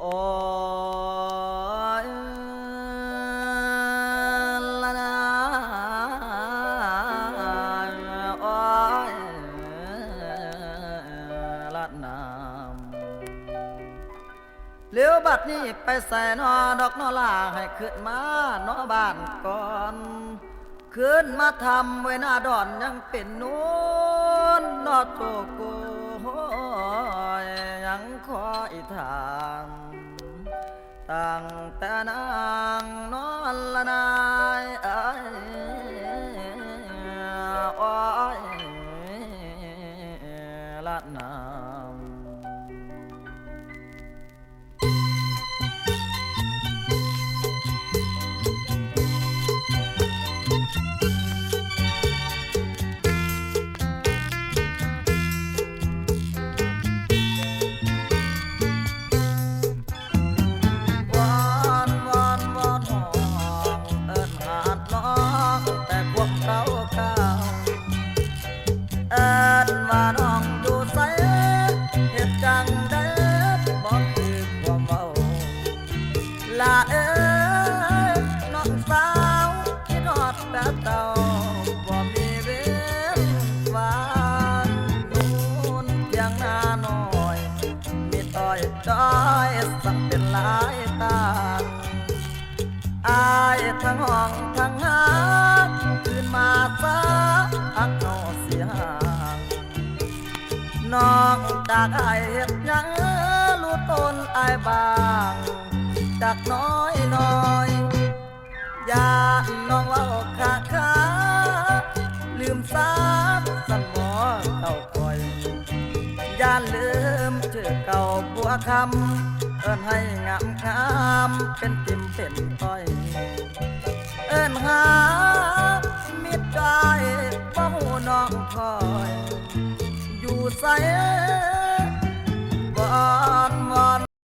เลี้ยวบัดนี้ไปใส่นอดอกนอลาให้ขึ้นมานอบ้านก่อนขึ้นมาทำไว้หน้าดอนยังเป็นนู้นนอโตโกยยังคอยทาง ตั้งแต่นางนอนละนายเอ้ยโอ้ยละนาม ว่าน้องอยู่ไสเหตุจังได้บอกคือความเว้าลาเอ้ยน้องสาวคิดฮอดแต่เต่าบ่มีเวรวานนูนเพียงหน้าน้อยมีต้อยจ้อยสั่งเป็นหลายตาอายทั้งห้อง น้องจากอเฮ็ดยังรู้ตนอายบาง จากน้อยน้อยอย่าน้องว่าขาขาลืมสาบสันหมอเก่าคอยย่านลืมชื่อเก่าบัวคำเอิ้นให้งามงามเป็นติมเป็นต้อย เอิ้นหา Jerusalem.